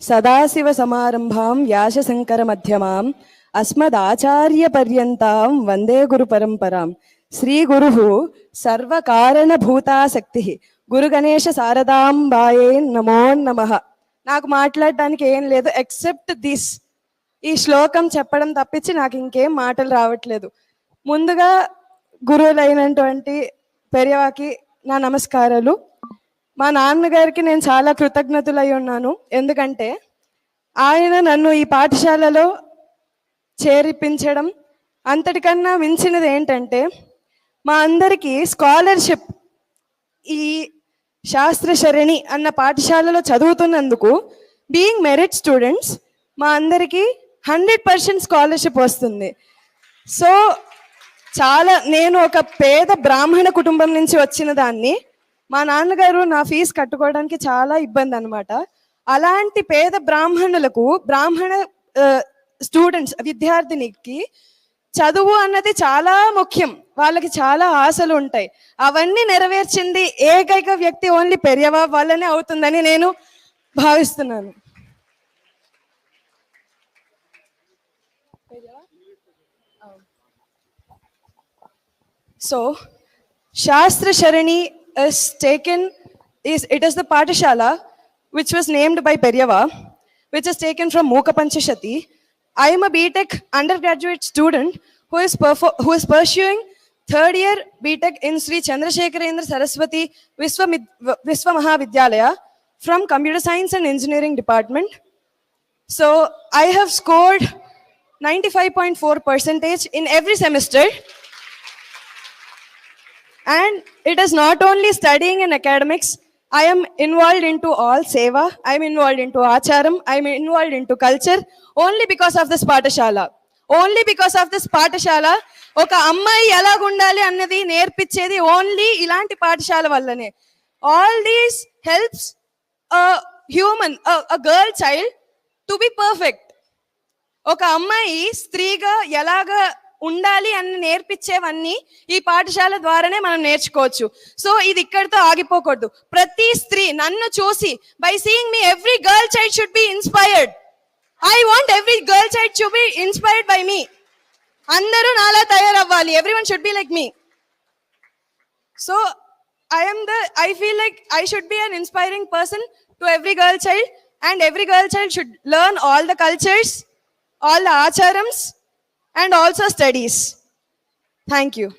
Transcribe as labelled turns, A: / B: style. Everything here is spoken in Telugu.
A: సదాశివసమారంభాం వ్యాసశంకరమధ్యమాం అస్మదాచార్యపర్యంతాం వందే గురుపరంపరాం శ్రీగురు సర్వకారణభూతాసక్తి గురుగణేశ శారదాంబాయే నమో నమ. నాకు మాట్లాడడానికి ఏం లేదు ఎక్సెప్ట్ దిస్ ఈ శ్లోకం చెప్పడం తప్పించి నాకు ఇంకేం మాటలు రావట్లేదు. ముందుగా గురువులైనటువంటి పెరియవాకి నా నమస్కారాలు. మా నాన్నగారికి నేను చాలా కృతజ్ఞతలై ఉన్నాను. ఎందుకంటే ఆయన నన్ను ఈ పాఠశాలలో చేరిపించడం అంతటికన్నా మించినది ఏంటంటే మా అందరికీ స్కాలర్షిప్ ఈ శాస్త్ర శరణి అన్న పాఠశాలలో చదువుతున్నందుకు బీయింగ్ మెరిట్ స్టూడెంట్స్ మా అందరికీ హండ్రెడ్ పర్సెంట్ స్కాలర్షిప్ వస్తుంది. సో చాలా నేను ఒక పేద బ్రాహ్మణ కుటుంబం నుంచి వచ్చిన దాన్ని మా నాన్నగారు నా ఫీజు కట్టుకోవడానికి చాలా ఇబ్బంది అనమాట అలాంటి పేద బ్రాహ్మణులకు బ్రాహ్మణ స్టూడెంట్స్ విద్యార్థినికి చదువు అన్నది చాలా ముఖ్యం. వాళ్ళకి చాలా ఆశలు ఉంటాయి. అవన్నీ నెరవేర్చింది ఏకైక వ్యక్తి ఓన్లీ పెరియవా వల్లనే అవుతుందని నేను భావిస్తున్నాను. సో శాస్త్ర శరణి is taken, is it is the Patashala which was named by Peryava, which is taken from Moka Panchashati. I am a BTech undergraduate student who is, who is pursuing third year BTech in Sri Chandrasekharendra Saraswati Viswa, Viswa Mahavidyalaya from Computer Science and Engineering Department. So I have scored 95.4 percentage in every semester. And it is not only studying in academics. I am involved into all seva. I am involved into acharam. I am involved into culture only because of this పాఠశాల ఓన్లీ బికాస్ ఆఫ్ దిస్ పాఠశాల ఒక అమ్మాయి ఎలాగ ఉండాలి అన్నది నేర్పించేది ఓన్లీ ఇలాంటి పాఠశాల వల్లనే all these helps human girl child to be perfect ఒక అమ్మాయి స్త్రీగా ఎలాగ ఉండాలి అని నేర్పించేవన్నీ ఈ పాఠశాల ద్వారానే మనం నేర్చుకోవచ్చు. సో ఇది ఇక్కడితో ఆగిపోకూడదు. ప్రతి స్త్రీ నన్ను చూసి by seeing me every girl child should be inspired I want every girl child should be inspired by me అందరూ నాలా తయారవ్వాలి. Everyone should be like me so I'm the I feel like I should be an inspiring person to every girl child and every girl child should learn all the cultures all the ఆచారమ్స్ and also studies. Thank you.